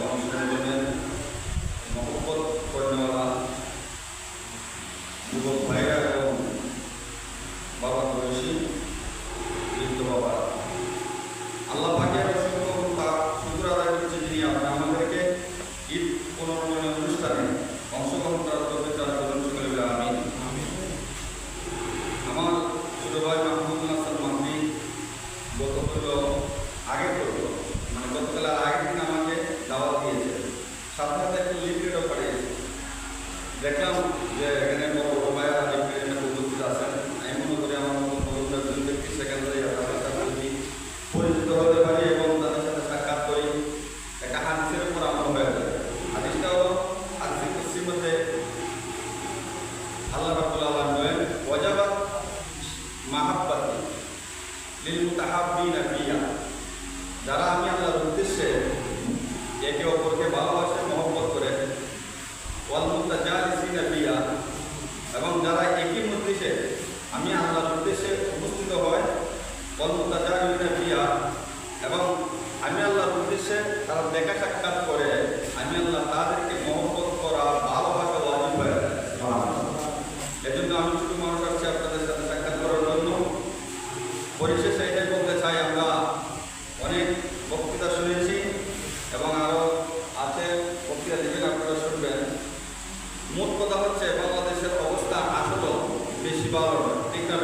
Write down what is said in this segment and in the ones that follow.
জনসাধারণের মহব্বত কর্মীরা যুবক ভাইরা এবং আল্লাহ পাকে শুক্র আদায় করছে যিনি আপনার আমাদেরকে ঈদ পুনর্ময় আমি শুধু মানুষ আসছি আপনাদের সাথে সাক্ষাৎ করার জন্য। পরিশেষে এটাই বলতে চাই, আমরা অনেক বক্তৃতা শুনেছি এবং আরও আছে বক্তৃতা দেবেন, আপনারা শুনবেন। মোট কথা হচ্ছে, বাংলাদেশের অবস্থা আসলে বেশি ভালো ঠিক না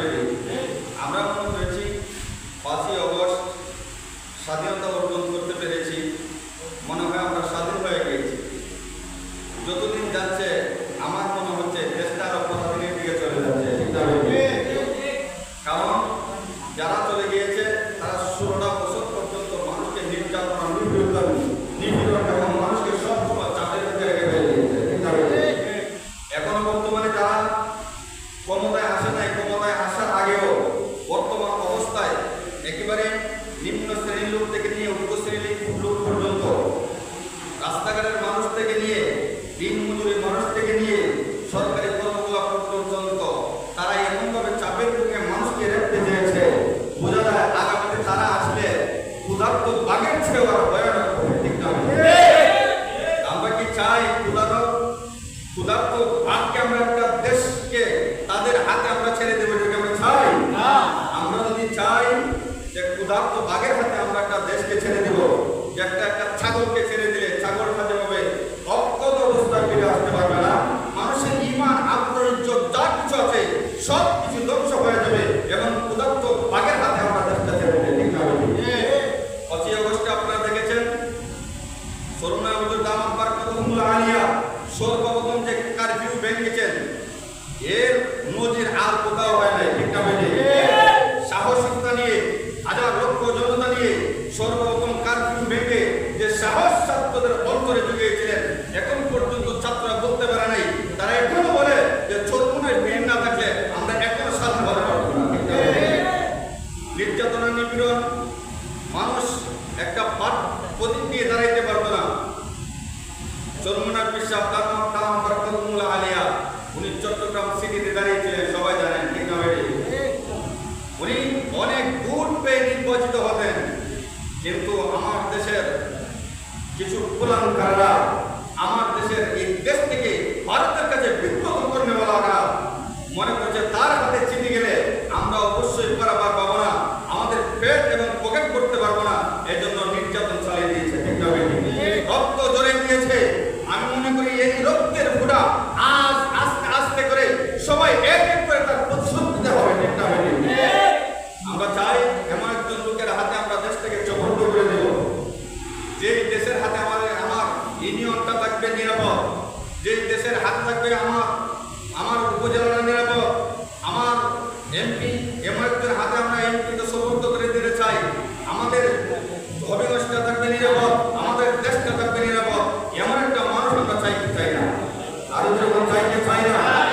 ক্ষুধার্ত বাঘের হাতে আমরা একটা দেশকে ছেড়ে দেব একটা একটা ছাগলকে ছেড়ে সর্বরকম কারফিউ ভেঙে যে সাহস ছাত্রদের অন্তরে জুগিয়েছিলেন, এখন পর্যন্ত ছাত্ররা বলতে পারে নাই। তারা এখনও বলে যে চোরমুনের ভিড় না থাকলে আমরা এখনও সাথে ভালো নির্যাতনা নিপীড়ন, মানুষ একটা পাঠ প্রতীক দিয়ে দাঁড়াইতে পারবে না। চোরমুনার বিশ্বাস কিছু কুলাঙ্কাররা আমার দেশের এই দেশ থেকে ভারতের কাছে বিক্ষোভ করে নেওয়ালারা মনে করছে তার হাতে চিনি গেলে আমরা অবশ্যই করাবার পাবো না আমাদের পেট এবং পকেট করতে পারব না। এই জন্য নির্যাতন চালিয়ে দিয়েছে রক্ত জড়ে নিয়েছে আমি মনে করি এই রক্তের ফুটা আজ আস্তে আস্তে করে সবাই এক সীমান্তটা থাকবে, নিরাপদ। যে দেশের হাত থাকবে, আমার আমার উপজেলা নিরাপদ। আমার এমপি এমএলএর হাতে আমরা এমপিকে সমর্থ করে দিতে চাই। আমাদের ভবিষ্যৎটা থাকবে নিরাপদ, আমাদের দেশটা থাকবে নিরাপদ। এমন একটা মানুষ আমরা চাইতে চাই না। আর যখন চাইতে চাই না।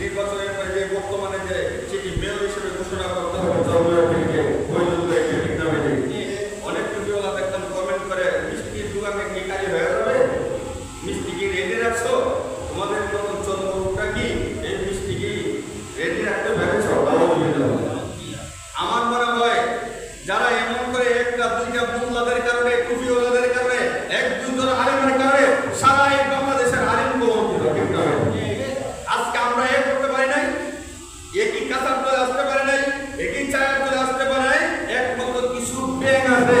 নির্বাচনের যে বর্তমানে যে চিঠি মেয়র হিসেবে Amen.